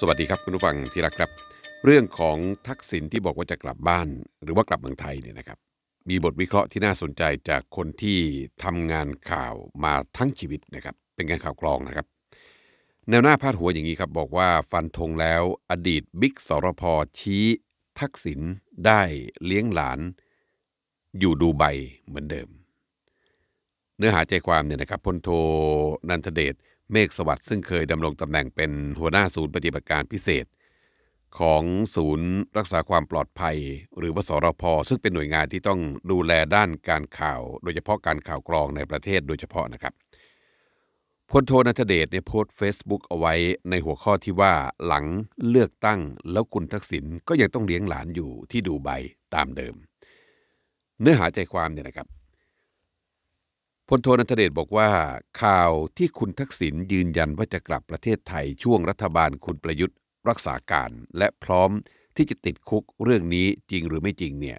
สวัสดีครับคุณผู้ฟังที่รักครับ เรื่องของทักษิณที่บอกว่าจะกลับบ้าน หรือว่ากลับเมืองไทยเนี่ยนะครับ มีบทวิเคราะห์ที่น่าสนใจจากคนที่ทำงานข่าวมาทั้งชีวิตนะครับ เป็นงานข่าวกรองนะครับ แนวหน้าพาดหัวอย่างนี้ครับ บอกว่าฟันธงแล้วอดีตบิ๊กสรพชี้ทักษิณได้เลี้ยงหลาน อยู่ดูไบเหมือนเดิม เนื้อหาใจความเนี่ยนะครับพลโทนันทเดช เมฆสวัสดิ์ซึ่งเคยดำรงตำแหน่งเป็นหัวหน้าศูนย์ปฏิบัติการพิเศษ ของศูนย์รักษาความปลอดภัย หรือวสรพซึ่งเป็นหน่วยงานที่ต้องดูแลด้านการข่าว โดยเฉพาะการข่าวกรองในประเทศโดยเฉพาะนะครับพลโทนัทเดชเนี่ยโพสต์เฟซบุ๊กเอาไว้ในหัวข้อที่ว่าหลังเลือกตั้งแล้วคุณทักษิณก็ยังต้องเลี้ยงหลานอยู่ที่ดูไบตามเดิม เนื้อหาใจความเนี่ยนะครับ พลโทนันทเดชบอกว่า ข่าวที่คุณทักษิณยืนยันว่าจะกลับประเทศไทยช่วงรัฐบาลคุณประยุทธ์ รักษาการและพร้อมที่จะติดคุกเรื่องนี้จริงหรือไม่จริงเนี่ย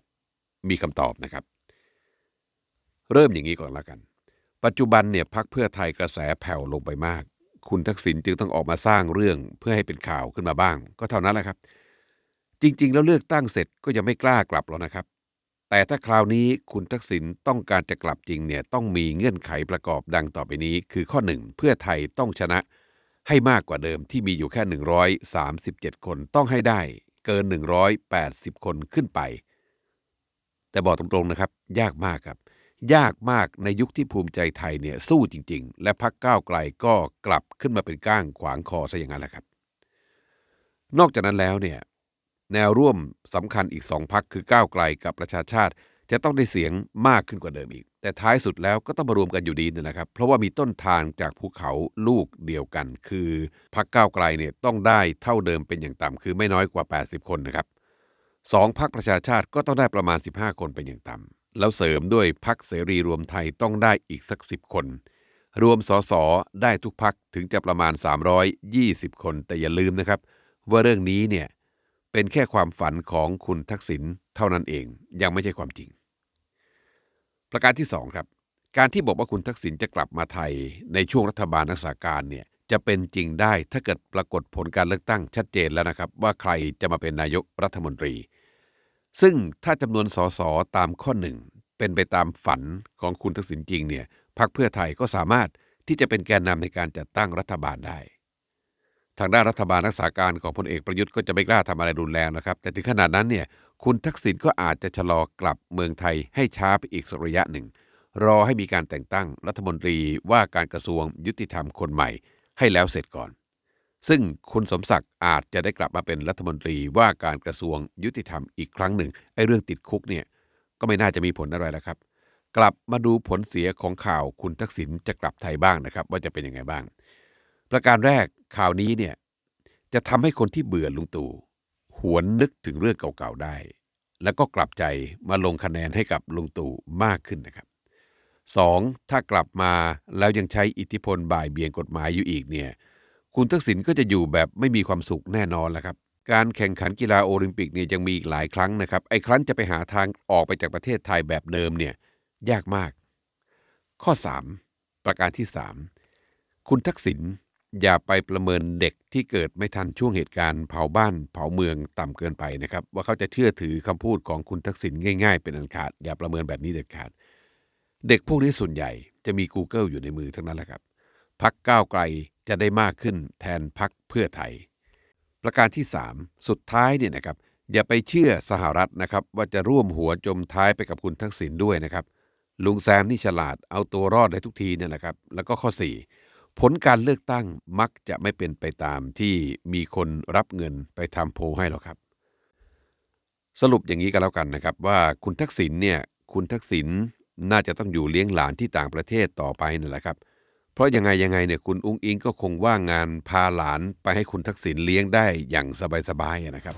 มีคำตอบนะครับ เริ่มอย่างนี้ก่อนละกัน ปัจจุบันเนี่ยพักเพื่อไทยกระแสแผ่วลงไปมาก คุณทักษิณจึงต้องออกมาสร้างเรื่องเพื่อให้เป็นข่าวขึ้นมาบ้าง ก็เท่านั้นแหละครับ จริง ๆ แล้วเลือกตั้งเสร็จก็ยังไม่กล้ากลับหรอกนะครับ แต่ถ้าคราวนี้คุณทักษิณต้องการจะกลับจริงเนี่ยต้องมีเงื่อนไขประกอบดังต่อไปนี้ คือข้อหนึ่งเพื่อไทยต้องชนะให้มากกว่าเดิมที่มีอยู่แค่ 137 คนต้องให้ได้เกิน 180 คนขึ้นไป แต่บอกตรงๆนะครับ ยากมากครับ ยากมากในยุคที่ภูมิใจไทยเนี่ยสู้จริง ๆ และพักก้าวไกลก็กลับขึ้นมาเป็นก้างขวางคอซะอย่างนั้นแหละครับ นอกจากนั้นแล้วเนี่ย แนวร่วมสำคัญอีกสองพักคือก้าวไกลกับประชาชาติ จะต้องได้เสียงมากขึ้นกว่าเดิมอีก แต่ท้ายสุดแล้วก็ต้องมารวมกันอยู่ดีนยนะครับ เพราะว่ามีต้นทางจากภูเขาลูกเดียวกัน คือพักก้าวไกลเนี่ยต้องได้เท่าเดิมเป็นอย่างต่ำคือไม่น้อยกว่า 80 คนนะครับสองพักประชาชาติก็ต้องได้ประมาณ 15 คนเป็นอย่างต่ำแล้วเสริมด้วยพักเสรีรวมไทยต้องได้อีกสัก 10 คน รวมสสได้ทุกพักถึงจะประมาณ 320 คนแต่อย่าลืมนะครับ ว่าเรื่องนี้เนี่ย เป็นแค่ความฝันของคุณทักษิณเท่านั้นเอง ยังไม่ใช่ความจริง ประการที่สองครับ การที่บอกว่าคุณทักษิณจะกลับมาไทยในช่วงรัฐบาลรักษาการเนี่ยจะเป็นจริงได้ถ้าเกิดปรากฏผลการเลือกตั้งชัดเจนแล้วนะครับ ว่าใครจะมาเป็นนายกรัฐมนตรี ซึ่งถ้าจำนวนสสตามข้อหนึ่งเป็นไปตามฝันของคุณทักษิณจริงเนี่ยพรรคเพื่อไทยก็สามารถที่จะเป็นแกนนำในการจัดตั้งรัฐบาลได้ ทางด้านรัฐบาลรักษาการของพลเอกประยุทธ์ก็จะไม่กล้าทำอะไรรุนแรงนะครับ แต่ถึงขนาดนั้นเนี่ยคุณทักษิณก็อาจจะชะลอกลับเมืองไทยให้ช้าไปอีกสักระยะหนึ่ง รอให้มีการแต่งตั้งรัฐมนตรีว่าการกระทรวงยุติธรรมคนใหม่ ให้แล้วเสร็จก่อน ซึ่งคุณสมศักดิ์อาจจะได้กลับมาเป็นรัฐมนตรีว่าการกระทรวงยุติธรรมอีกครั้งหนึ่งไอ้เรื่องติดคุกเนี่ยก็ไม่น่าจะมีผลอะไรแล้วครับ กลับมาดูผลเสียของข่าวคุณทักษิณจะกลับไทยบ้างนะครับ ว่าจะเป็นยังไงบ้าง ประการแรกข่าวนี้เนี่ยจะทำให้คนที่เบื่อลุงตู่หวนนึกถึงเรื่องเก่าๆได้ แล้วก็กลับใจมาลงคะแนนให้กับลุงตู่มากขึ้นนะครับสองถ้ากลับมาแล้วยังใช้อิทธิพลบ่ายเบี่ยงกฎหมายอยู่อีกเนี่ยคุณทักษิณก็จะอยู่แบบไม่มีความสุขแน่นอนแล้วครับ การแข่งขันกีฬาโอลิมปิกเนี่ยยังมีอีกหลายครั้งนะครับ ไอ้ครั้นจะไปหาทางออกไปจากประเทศไทยแบบเดิมเนี่ยยากมาก ข้อ 3 ประการที่ 3 คุณทักษิณ อย่าไปประเมินเด็กที่เกิดไม่ทันช่วงเหตุการณ์เผาบ้านเผาเมืองต่ำเกินไปนะครับ ว่าเขาจะเชื่อถือคำพูดของคุณทักษิณง่าย ๆ เป็นอันขาด อย่าประเมินแบบนี้เด็ดขาด เด็กพวกนี้ส่วนใหญ่จะมี Google อยู่ในมือทั้งนั้นแหละครับพักก้าวไกลจะได้มากขึ้นแทนพักเพื่อไทย ประการที่ 3 สุดท้ายเนี่ยนะครับอย่าไปเชื่อสหรัฐนะครับว่าจะร่วมหัวจมท้ายไปกับคุณทักษิณด้วยนะครับลุงแซมนี่ฉลาดเอาตัวรอดได้ทุกทีเนี่ยแหละครับแล้วก็ข้อ4 ผลการเลือกตั้งมักจะไม่เป็นไปตามที่มีคนรับเงินไปทำโพให้หรอกครับ สรุปอย่างนี้กันแล้วกันนะครับว่าคุณทักษิณเนี่ยคุณทักษิณน่าจะต้องอยู่เลี้ยงหลานที่ต่างประเทศต่อไปนั่นแหละครับ เพราะยังไงยังไงเนี่ยคุณอุ้งอิงก็คงว่างงานพาหลานไปให้คุณทักษิณเลี้ยงได้อย่างสบายๆนะครับ